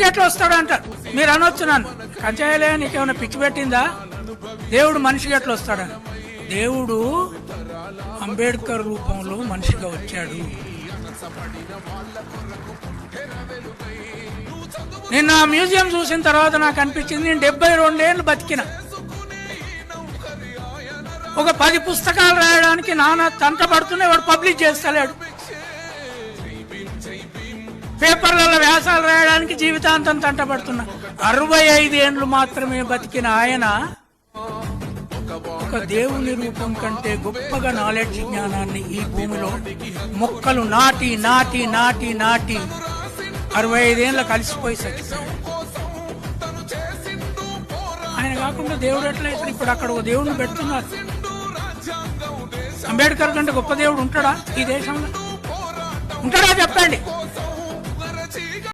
మనిషికి ఎట్లా వస్తాడు అంటారు మీరు అనొచ్చు నన్ను. కంచాయలే నీకేమైనా పిచ్చి పెట్టిందా? దేవుడు మనిషికి ఎట్లా వస్తాడని. దేవుడు అంబేద్కర్ రూపంలో మనిషిగా వచ్చాడు. నిన్న ఆ మ్యూజియం చూసిన తర్వాత నాకు అనిపించింది నేను డెబ్బై రెండేళ్ళు బతికిన. ఒక పది పుస్తకాలు రాయడానికి నాన్న తంట పడుతున్నా వాడు పబ్లిష్ చేస్తలేడు. పేపర్లలో దానికి జీవితాంతం తంటపడుతున్నా అరవై ఐదేండ్లు మాత్రమే బతికిన ఆయన ఒక దేవుని రూపం కంటే గొప్పగా నాలెడ్జ్ జ్ఞానాన్ని ఈ భూమిలో మొక్కలు నాటి నాటి నాటి నాటి అరవై ఐదేళ్ళ కలిసిపోయి ఆయన కాకుండా దేవుడు ఎట్లయితే ఇప్పుడు అక్కడ ఒక దేవుడిని పెడుతున్నారు? అంబేద్కర్ కంటే గొప్ప దేవుడు ఉంటాడా ఈ దేశంలో? ఉంటాడా చెప్పండి.